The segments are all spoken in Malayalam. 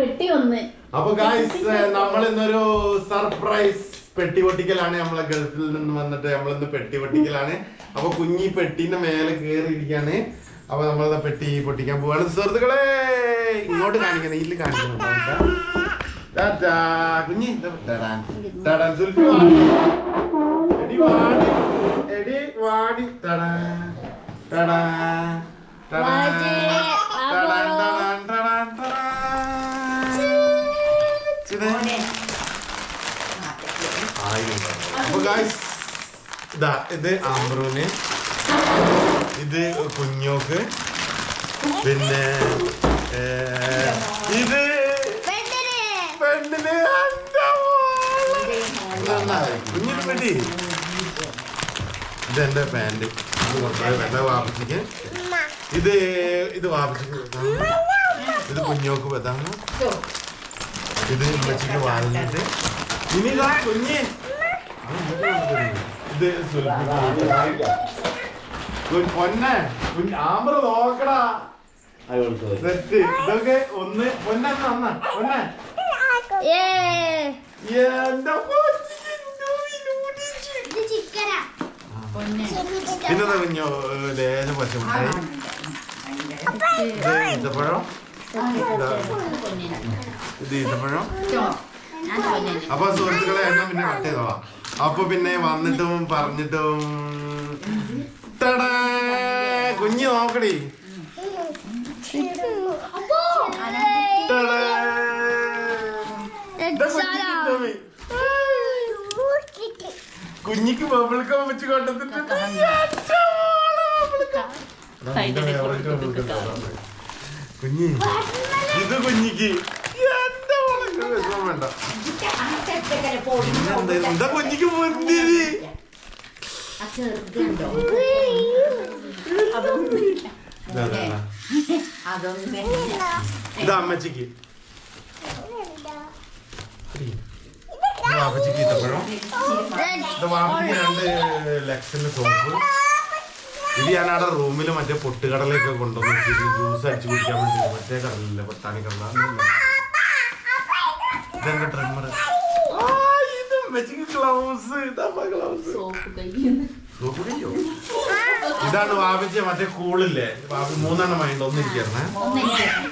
വെട്ടി വന്ന് അപ്പൊ ഗായ്സ് നമ്മൾ ഇന്നൊരു സർപ്രൈസ് പെട്ടി പൊട്ടിക്കലാണ് നമ്മളെ ഗൾഫിൽ നിന്ന് വന്നിട്ട്. നമ്മളിന്ന് പെട്ടി പൊട്ടിക്കലാണ് അപ്പൊ കുഞ്ഞി പെട്ടിന്റെ മേലെ കേറിയിരിക്കാണ്. അപ്പൊ നമ്മളെ പെട്ടി പൊട്ടിക്കാൻ പോവാണ്. സുഹൃത്തുക്കളെ ഇങ്ങോട്ട് കാണിക്കണം ഇതിൽ. ടാറ്റാ. കുഞ്ഞി ഗായ്സ് ഇതാ ഇത് അമ്രൂന്. ഇത് കുഞ്ഞോക്ക്. പിന്നെ ഇത് പെണ്ണിന്. കുഞ്ഞിന് പെട്ടി ഇത് എന്റെ പാന്റ് ഇത് വെള്ള വാപ്പിച്ചിക്ക്. ഇത് ഇത് വാപ്പിച്ചിക്ക് ഇത് കുഞ്ഞോക്ക് വെതാണ്. ഇത് ഉമ്മച്ചിക്ക് വാങ്ങിയിട്ട്. ഇനി കുഞ്ഞ്. ഇത് പൊന്നെ ആമ്പർ നോക്കടാ. സെറ്റ്. ഇതൊക്കെ ഒന്ന് പൊന്നെ നന്ന. പൊന്നെ. പിന്നെ. ദാ കുഞ്ഞോ ലേശം പച്ചമുട്ടായി ഈത്തപ്പഴം ഇതാ, ഇത്. ഈത്തപ്പഴം അപ്പൊ സുഹൃത്തുക്കളെ എന്നെ പിന്നെ കട്ട് ചെയ്തോളാ. അപ്പൊ പിന്നെ വന്നിട്ടും പറഞ്ഞിട്ടും ടടാ, കുഞ്ഞ് നോക്കടി. കുഞ്ഞിക്ക് ബബിൾക്കം വെച്ച് കൊണ്ടുവന്നിട്ടുണ്ട്. കുഞ്ഞി ഇത് കുഞ്ഞിക്ക്. മോളെ വിഷമം വേണ്ട എന്താ കുഞ്ഞിക്ക് ഇതാ, അമ്മച്ചിക്ക്. വാപ്പച്ചിക്ക്. ഈത്തപ്പഴം ഇത് വാപ്പച്ചിക്ക് രണ്ട് ലക്ഷന്റെ സോപ്പ് ഇത് ഞാൻ അവിടെ റൂമിൽ മറ്റേ പൊട്ടുകടലൊക്കെ കൊണ്ടുവന്നു ജ്യൂസ് അടിച്ചു കുടിക്കാൻ വേണ്ടി മറ്റേ കടലില്ല പട്ടാണി കടല ഇതെന്റെ ട്രിമ്മർ ഇതാണ് വാപിച്ച മറ്റേ കൂളില്ലേ? വാപ്പി മൂന്നെണ്ണം വാങ്ങിട്ട് ഒന്നിരിക്കുന്നേ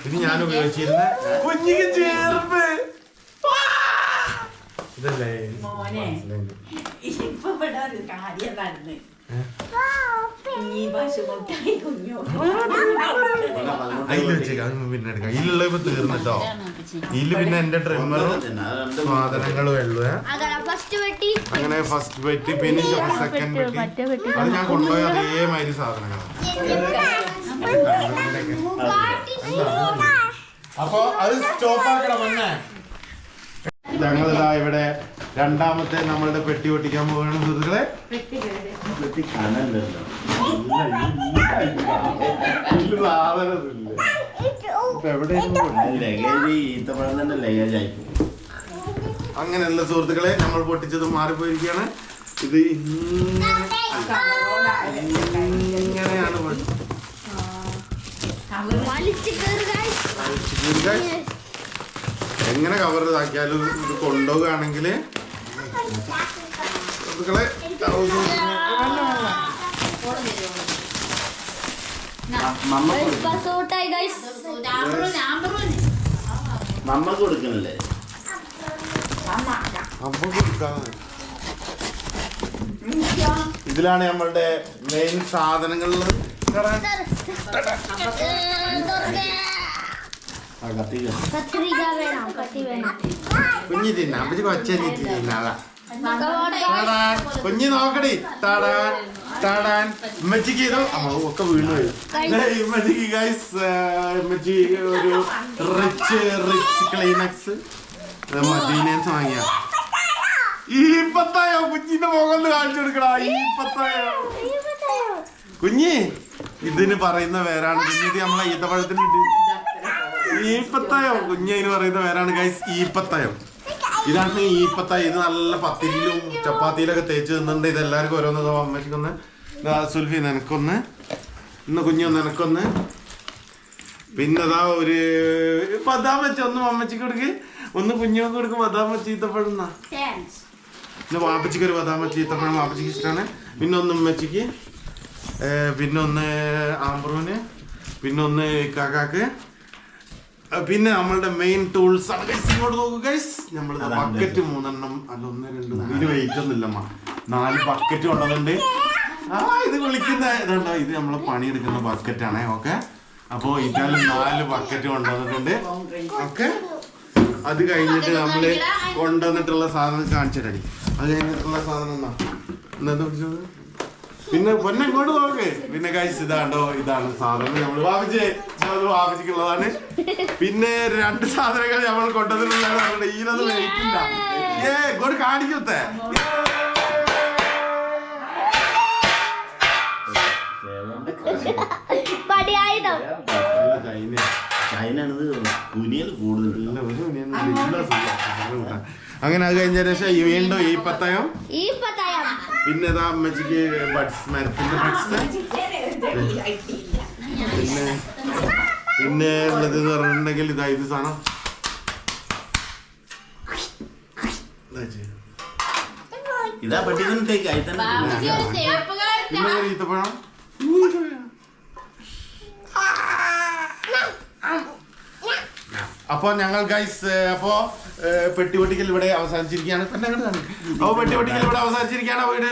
ഇത് ഞാൻ ഉപയോഗിച്ചിരുന്ന. കുഞ്ഞിക്ക് ചേർപ്പ് മോനെ. ഇപ്പൊ ഇവിടെ ഒരു കാര്യം നടന്ന് നീ ഈ പശുമുട്ടായി കുഞ്ഞു. അതിൽ വെച്ചേക്കാം അത് പിന്നെ എടുക്കാം. ഇതിലുള്ള ഇപ്പൊ തീർന്നിട്ടോ? ഇതിൽ പിന്നെ എന്റെ ട്രിമ്മറും സാധനങ്ങളും ഉള്ളു ഫസ്റ്റ് വെട്ടി. അങ്ങനെ ഫസ്റ്റ് പെട്ടി പിന്നെ സെക്കൻഡ് പെട്ടി അത് ഞാൻ കൊണ്ടുപോയ അതേമാതിരി സാധനങ്ങളാണ്. അപ്പൊ അത് സ്റ്റോപ്പ് ആക്കണം വന്നേ ഞങ്ങളിതാ ഇവിടെ രണ്ടാമത്തെ നമ്മളുടെ പെട്ടി പൊട്ടിക്കാൻ പോവുകയാണ് സുഹൃത്തുക്കളെ. അങ്ങനെയല്ല സുഹൃത്തുക്കളെ. നമ്മൾ പൊട്ടിച്ചത് മാറിപ്പോയിരിക്കുകയാണ്. ഇത് ഇങ്ങനെ ഇങ്ങനെയാണ് പൊട്ടി- വലിച്ചു എങ്ങനെ കവർ ഇതാക്കിയാലും ഇത് കൊണ്ടുപോവുകയാണെങ്കിൽ സുഹൃത്തുക്കളെ. നമ്മ കൊടുക്കണല്ലേ. ഇതിലാണ് നമ്മളുടെ മെയിൻ സാധനങ്ങളിൽ കത്രിക വേണം കത്തി വേണം കുഞ്ഞി ഒക്കെ വീണുപോയി ഗൈസ് ഒരു റിച്ച് വാങ്ങിയ. കാണിച്ചു കൊടുക്കടാ. കുഞ്ഞി ഇതിന് പറയുന്ന പേരാണ്. കുഞ്ഞി ഇത് നമ്മളെ ഈത്തപ്പഴത്തിനുണ്ട് ഈപ്പത്തായോ. കുഞ്ഞു പറയുന്ന പേരാണ് ഗൈസ് ഈപ്പത്തായോ. ഇതാണ് ഈപ്പത്തായ. ഇത് നല്ല പത്തിരിയിലും ചപ്പാത്തിയിലൊക്കെ തേച്ച് തിന്നുണ്ട് ഇത് എല്ലാവർക്കും ഓരോന്ന് അമ്മയ്ക്കൊന്ന് സുൽഫി നിനക്കൊന്ന്. ഇന്ന് കുഞ്ഞൊന്ന് നിനക്കൊന്ന്. പിന്നെതാ ഒരു ബദാം വെച്ച ഒന്ന് അമ്മച്ചിക്ക് കൊടുക്ക്. ഒന്ന് കുഞ്ഞുങ്ങൾക്ക് കൊടുക്ക്. ബദാം വെച്ച് ഈത്തപ്പഴുന്ന പിന്നെ വാപ്പച്ചിക്ക് ഒരു ബദാം വെച്ച് ഈത്തപ്പഴം വാപ്പച്ചിക്ക് ഇഷ്ടമാണ് പിന്നെ ഒന്ന് അമ്മച്ചിക്ക് പിന്നൊന്ന് പിന്നെ ഒന്ന് ആംബ്രൂന് പിന്നെ ഒന്ന് കാക്കാക്ക്. പിന്നെ നമ്മളുടെ മെയിൻ ടൂൾസ് ആണ്. ഗൈസ് ഇങ്ങോട്ട് നോക്കൂ ഗൈസ് നമ്മൾ ബക്കറ്റ് മൂന്നെണ്ണം അല്ല ഒന്ന് രണ്ട് മൂന്ന് ഇത് വെയിറ്റ് ഒന്നുമില്ലമ്മ നാല് ബക്കറ്റ് കൊണ്ടുവന്നുണ്ട് ആ ഇത് വിളിക്കുന്ന ഇതുണ്ടോ? ഇത് നമ്മളെ പണിയെടുക്കുന്ന ബക്കറ്റ് ആണേ ഓക്കെ അപ്പോൾ ഇതാലും നാല് ബക്കറ്റ് കൊണ്ടുവന്നിട്ടുണ്ട്. ഓക്കെ അത് കഴിഞ്ഞിട്ട് നമ്മൾ കൊണ്ടുവന്നിട്ടുള്ള സാധനം കാണിച്ചിട്ടടി അത് കഴിഞ്ഞിട്ടുള്ള സാധനം എന്നാ എന്താ പിടിച്ചത് പിന്നെ പൊന്നെ ഇങ്ങോട്ട് നോക്ക്. പിന്നെ കഴിച്ച് ഇതാണ്ടോ ഇതാണ് സാധനം നമ്മൾ വാപിച്ചേ അത് വാപിച്ചിട്ടുള്ളതാണ് പിന്നെ രണ്ട് സാധനങ്ങൾ നമ്മൾ കൊണ്ടുവന്നിട്ടുള്ളതാണ് ഈനത് വെയിറ്റില്ല ഏ ഇങ്ങോട്ട് കാണിക്കത്തെ ചൈന കൂടുതൽ അങ്ങനെ അത് കഴിഞ്ഞ ശേഷം ഈ വീണ്ടും ഈ പത്തയം? പിന്നെ ഇതാ അമ്മച്ചിക്ക് ബഡ്സ് മരത്തിന്റെ ബഡ്സ് പിന്നെ പിന്നെ ഉള്ളത് എന്ന് പറഞ്ഞിട്ടുണ്ടെങ്കിൽ ഇതാ ഇത് സാധനം. ഇതാ ഒരു ഈത്തപ്പഴം? അപ്പൊ ഞങ്ങൾ ഗൈസ് അപ്പോൾ പെട്ടി പൊട്ടിക്കൽ ഇവിടെ അവസാനിച്ചിരിക്കുകയാണ്. തന്നെ അങ്ങോട്ട് കാണും അപ്പൊ പെട്ടി പൊട്ടിക്കൽ ഇവിടെ അവസാനിച്ചിരിക്കുകയാണ് വീഡിയോ